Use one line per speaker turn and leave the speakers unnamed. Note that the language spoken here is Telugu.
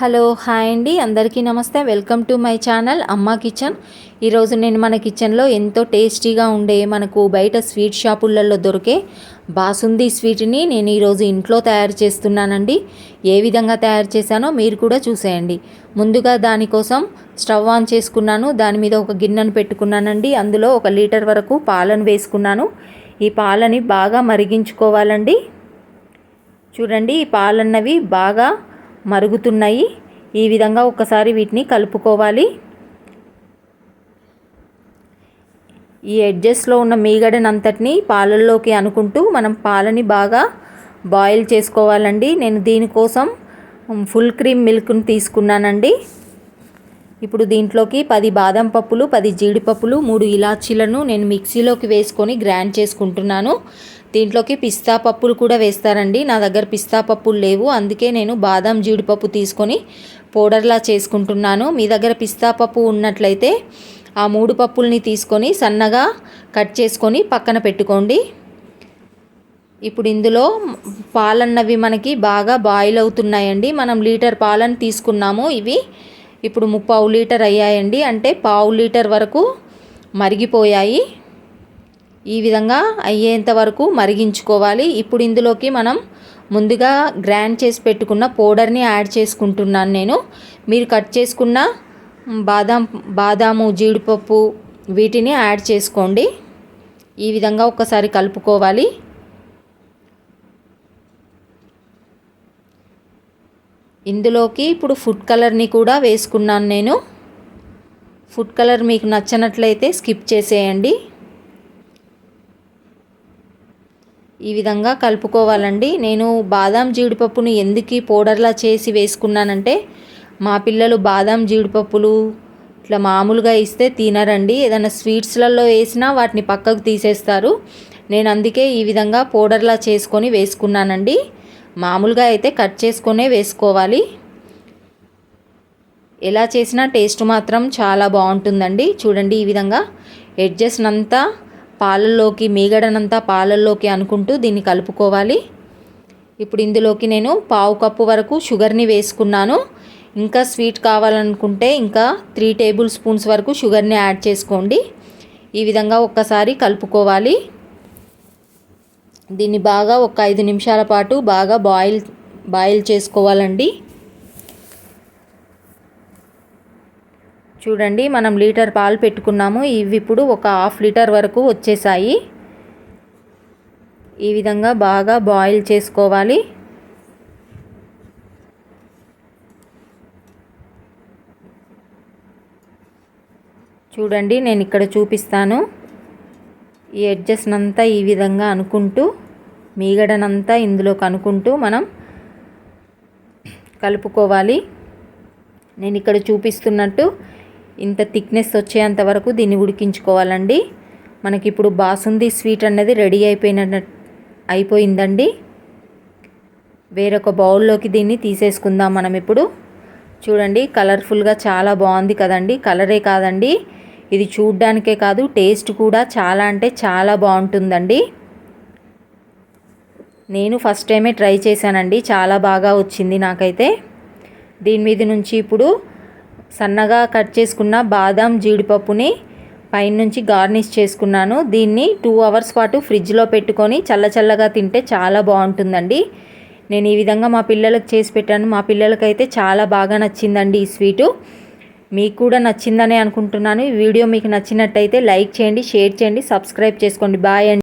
హలో హాయ్ అండి. అందరికీ నమస్తే. Welcome to my channel Amma kitchen. ఈరోజు నేను మన కిచెన్లో ఎంతో టేస్టీగా ఉండే మనకు బయట స్వీట్ షాపులలో దొరికే బాసుంది స్వీట్ని నేను ఈరోజు ఇంట్లో తయారు చేస్తున్నానండి. ఏ విధంగా తయారు చేశానో మీరు కూడా చూసేయండి. ముందుగా దానికోసం స్టవ్ ఆన్ చేసుకున్నాను. దాని మీద ఒక గిన్నెను పెట్టుకున్నానండి. అందులో ఒక లీటర్ వరకు పాలను వేసుకున్నాను. ఈ పాలని బాగా మరిగించుకోవాలండి. చూడండి ఈ పాలన్నవి బాగా మరుగుతున్నాయి. ఈ విధంగా ఒకసారి వీటిని కలుపుకోవాలి. ఈ ఎడ్జెస్లో ఉన్న మీగడనంతటిని పాలల్లోకి అనుకుంటూ మనం పాలని బాగా బాయిల్ చేసుకోవాలండి. నేను దీనికోసం ఫుల్ క్రీమ్ మిల్క్ని తీసుకున్నానండి. ఇప్పుడు దీంట్లోకి పది బాదం పప్పులు పది జీడిపప్పులు మూడు ఇలాచీలను నేను మిక్సీలోకి వేసుకొని గ్రైండ్ చేసుకుంటున్నాను. దీంట్లోకి పిస్తా పప్పులు కూడా వేస్తారండి నా దగ్గర పిస్తా పప్పులు లేవు. అందుకే నేను బాదం జీడిపప్పు తీసుకొని పౌడర్లా చేసుకుంటున్నాను. మీ దగ్గర పిస్తా పప్పు ఉన్నట్లయితే ఆ మూడు పప్పుల్ని తీసుకొని సన్నగా కట్ చేసుకొని పక్కన పెట్టుకోండి. ఇప్పుడు ఇందులో పాలన్నవి మనకి బాగా బాయిల్ అవుతున్నాయండి. మనం లీటర్ పాలను తీసుకున్నాము. ఇవి ఇప్పుడు ముప్పావు లీటర్ అయ్యాయండి. అంటే పావు లీటర్ వరకు మరిగిపోయాయి. ఈ విధంగా అయ్యేంత వరకు మరిగించుకోవాలి. ఇప్పుడు ఇందులోకి మనం ముందుగా గ్రైండ్ చేసి పెట్టుకున్న పౌడర్ని యాడ్ చేసుకుంటున్నాను నేను. మీరు కట్ చేసుకున్న బాదాం బాదాము జీడిపప్పు వీటిని యాడ్ చేసుకోండి. ఈ విధంగా ఒకసారి కలుపుకోవాలి. ఇందులోకి ఇప్పుడు ఫుడ్ కలర్ని కూడా వేసుకున్నాను నేను. ఫుడ్ కలర్ మీకు నచ్చినట్లయితే స్కిప్ చేసేయండి. ఈ విధంగా కలుపుకోవాలండి. నేను బాదాం జీడిపప్పును ఎందుకు పౌడర్లా చేసి వేసుకున్నానంటే మా పిల్లలు బాదాం జీడిపప్పులు ఇట్లా మామూలుగా ఇస్తే తినరండి. ఏదైనా స్వీట్స్లలో వేసినా వాటిని పక్కకు తీసేస్తారు. నేను అందుకే ఈ విధంగా పౌడర్లా చేసుకొని వేసుకున్నానండి. మామూలుగా అయితే కట్ చేసుకునే వేసుకోవాలి. ఎలా చేసినా టేస్ట్ మాత్రం చాలా బాగుంటుందండి. చూడండి ఈ విధంగా ఎడ్జెస్నంతా పాలల్లోకి మీగడనంతా పాలల్లోకి అనుకుంటూ దీన్ని కలుపుకోవాలి. ఇప్పుడు ఇందులోకి నేను పావు కప్పు వరకు షుగర్ని వేసుకున్నాను. ఇంకా స్వీట్ కావాలనుకుంటే ఇంకా త్రీ టేబుల్ స్పూన్స్ వరకు షుగర్ని యాడ్ చేసుకోండి. ఈ విధంగా ఒక్కసారి కలుపుకోవాలి. దీన్ని బాగా ఒక ఐదు నిమిషాల పాటు బాగా బాయిల్ బాయిల్ చేసుకోవాలండి. చూడండి మనం లీటర్ పాలు పెట్టుకున్నాము. ఇవి ఇప్పుడు ఒక హాఫ్ లీటర్ వరకు వచ్చేసాయి. ఈ విధంగా బాగా బాయిల్ చేసుకోవాలి. చూడండి నేను ఇక్కడ చూపిస్తాను. ఈ ఎడ్జస్ట్నంతా ఈ విధంగా అనుకుంటూ మీగడనంతా ఇందులో కనుకుంటూ మనం కలుపుకోవాలి. నేను ఇక్కడ చూపిస్తున్నట్టు ఇంత థిక్నెస్ వచ్చేంత వరకు దీన్ని ఉడికించుకోవాలండి. మనకి ఇప్పుడు బాసుంది స్వీట్ అన్నది రెడీ అయిపోయిన అయిపోయిందండి. వేరొక బౌల్లోకి దీన్ని తీసేసుకుందాం మనం ఇప్పుడు. చూడండి కలర్ఫుల్గా చాలా బాగుంది కదండి. కలరే కాదండి. ఇది చూడ్డానికే కాదు టేస్ట్ కూడా చాలా అంటే చాలా బాగుంటుందండి. నేను ఫస్ట్ టైమే ట్రై చేశానండి చాలా బాగా వచ్చింది నాకైతే. దీని మీద నుంచి ఇప్పుడు సన్నగా కట్ చేసుకున్న బాదం జీడిపప్పుని పైనుంచి గార్నిష్ చేసుకున్నాను. దీన్ని టూ అవర్స్ పాటు ఫ్రిడ్జ్లో పెట్టుకొని చల్లచల్లగా తింటే చాలా బాగుంటుందండి. నేను ఈ విధంగా మా పిల్లలకు చేసి పెట్టాను. మా పిల్లలకైతే చాలా బాగా నచ్చిందండి ఈ స్వీటు. మీకు కూడా నచ్చిందనే అనుకుంటున్నాను. ఈ వీడియో మీకు నచ్చినట్టయితే లైక్ చేయండి షేర్ చేయండి సబ్స్క్రైబ్ చేసుకోండి. బాయ్ అండి.